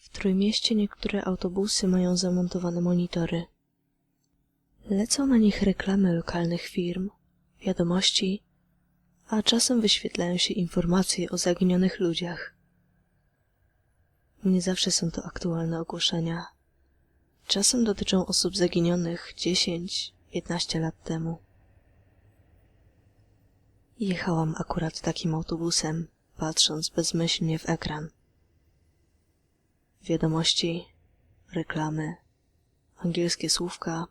W Trójmieście niektóre autobusy mają zamontowane monitory. Lecą na nich reklamy lokalnych firm, wiadomości, a czasem wyświetlają się informacje o zaginionych ludziach. Nie zawsze są to aktualne ogłoszenia. Czasem dotyczą osób zaginionych 10-15 lat temu. Jechałam akurat takim autobusem, patrząc bezmyślnie w ekran. Wiadomości, reklamy, angielskie słówka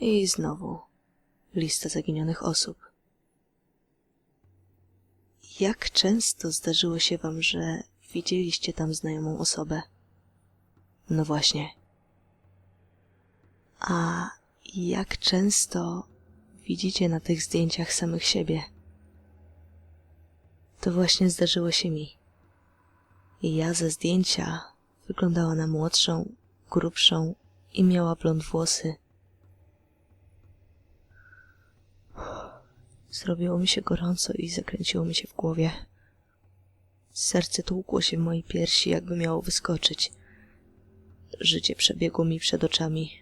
i znowu lista zaginionych osób. Jak często zdarzyło się wam, że widzieliście tam znajomą osobę? No właśnie. A jak często widzicie na tych zdjęciach samych siebie? To właśnie zdarzyło się mi. I ja ze zdjęcia wyglądała na młodszą, grubszą i miała blond włosy. Zrobiło mi się gorąco i zakręciło mi się w głowie. Serce tłukło się w mojej piersi, jakby miało wyskoczyć. Życie przebiegło mi przed oczami.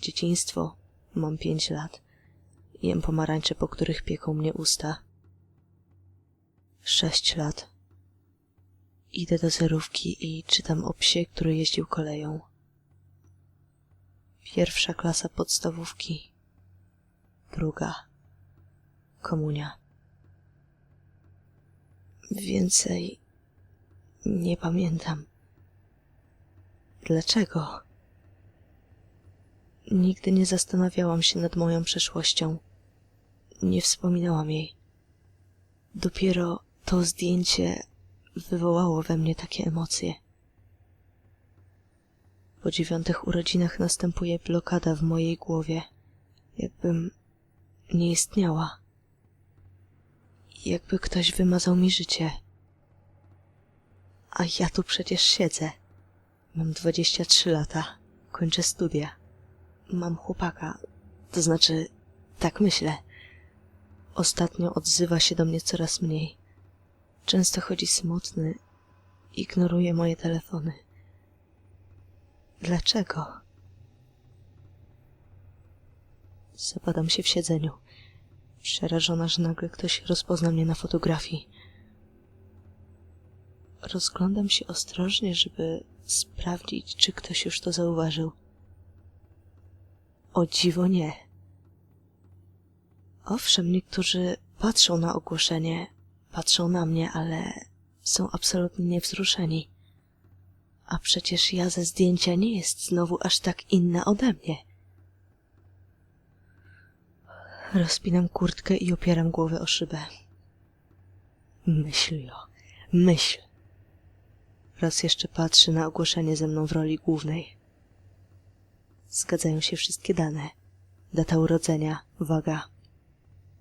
Dzieciństwo, mam pięć lat. Jem pomarańcze, po których pieką mnie usta. Sześć lat. Idę do zerówki i czytam o psie, który jeździł koleją. Pierwsza klasa podstawówki. Druga. Komunia. Więcej nie pamiętam. Dlaczego? Nigdy nie zastanawiałam się nad moją przeszłością. Nie wspominałam jej. Dopiero to zdjęcie wywołało we mnie takie emocje. Po dziewiątych urodzinach następuje blokada w mojej głowie, jakbym nie istniała. Jakby ktoś wymazał mi życie. A ja tu przecież siedzę. Mam dwadzieścia trzy lata. Kończę studia. Mam chłopaka. To znaczy, tak myślę. Ostatnio odzywa się do mnie coraz mniej. Często chodzi smutny. Ignoruje moje telefony. Dlaczego? Zapadam się w siedzeniu. Przerażona, że nagle ktoś rozpozna mnie na fotografii. Rozglądam się ostrożnie, żeby sprawdzić, czy ktoś już to zauważył. O dziwo nie. Owszem, niektórzy patrzą na ogłoszenie, patrzą na mnie, ale są absolutnie niewzruszeni. A przecież ja ze zdjęcia nie jest znowu aż tak inna ode mnie. Rozpinam kurtkę i opieram głowę o szybę. Myśl, Jo, myśl. Raz jeszcze patrzy na ogłoszenie ze mną w roli głównej. Zgadzają się wszystkie dane. Data urodzenia, waga.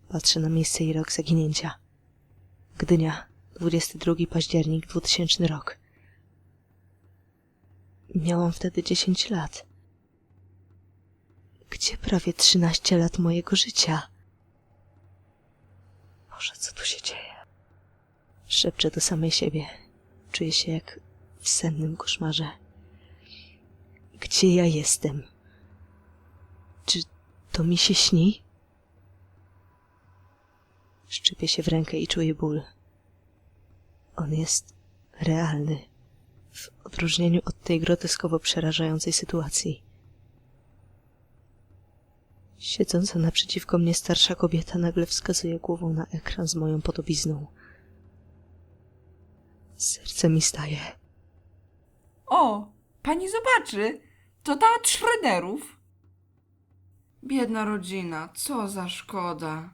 Patrzę na miejsce i rok zaginięcia. Gdynia, 22 październik 2000 rok. Miałam wtedy 10 lat. Gdzie prawie 13 lat mojego życia? Boże, co tu się dzieje? Szepczę do samej siebie. Czuję się jak w sennym koszmarze. Gdzie ja jestem? Czy to mi się śni? Szczypię się w rękę i czuję ból. On jest realny, w odróżnieniu od tej groteskowo przerażającej sytuacji. Siedząca naprzeciwko mnie starsza kobieta nagle wskazuje głową na ekran z moją podobizną. Serce mi staje. O, pani zobaczy, to ta od. Biedna rodzina, co za szkoda.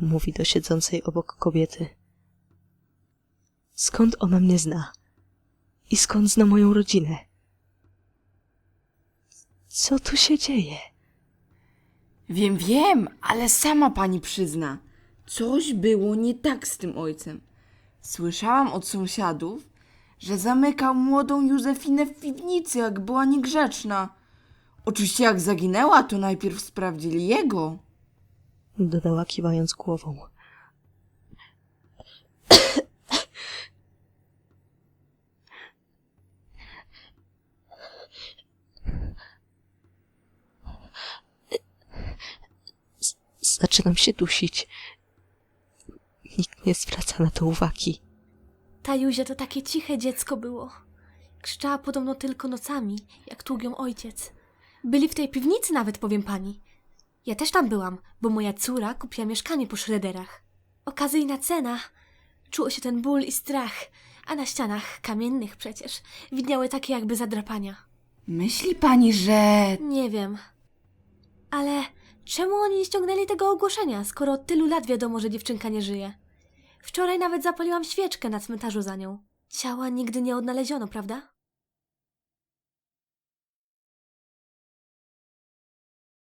Mówi do siedzącej obok kobiety. Skąd ona mnie zna? I skąd zna moją rodzinę? Co tu się dzieje? Wiem, wiem, ale sama pani przyzna. Coś było nie tak z tym ojcem. Słyszałam od sąsiadów, że zamykał młodą Józefinę w piwnicy, jak była niegrzeczna. Oczywiście jak zaginęła, to najpierw sprawdzili jego dodała kiwając głową. Zaczynam się dusić. Nikt nie zwraca na to uwagi. Ta Juzia to takie ciche dziecko było. Krzyczała podobno tylko nocami, jak tługią ojciec. Byli w tej piwnicy nawet, powiem pani. Ja też tam byłam, bo moja córa kupiła mieszkanie po Szrederach. Okazyjna cena. Czuło się ten ból i strach, a na ścianach, kamiennych przecież, widniały takie jakby zadrapania. Myśli pani, że... Nie wiem. Ale czemu oni nie ściągnęli tego ogłoszenia, skoro od tylu lat wiadomo, że dziewczynka nie żyje? Wczoraj nawet zapaliłam świeczkę na cmentarzu za nią. Ciała nigdy nie odnaleziono, prawda?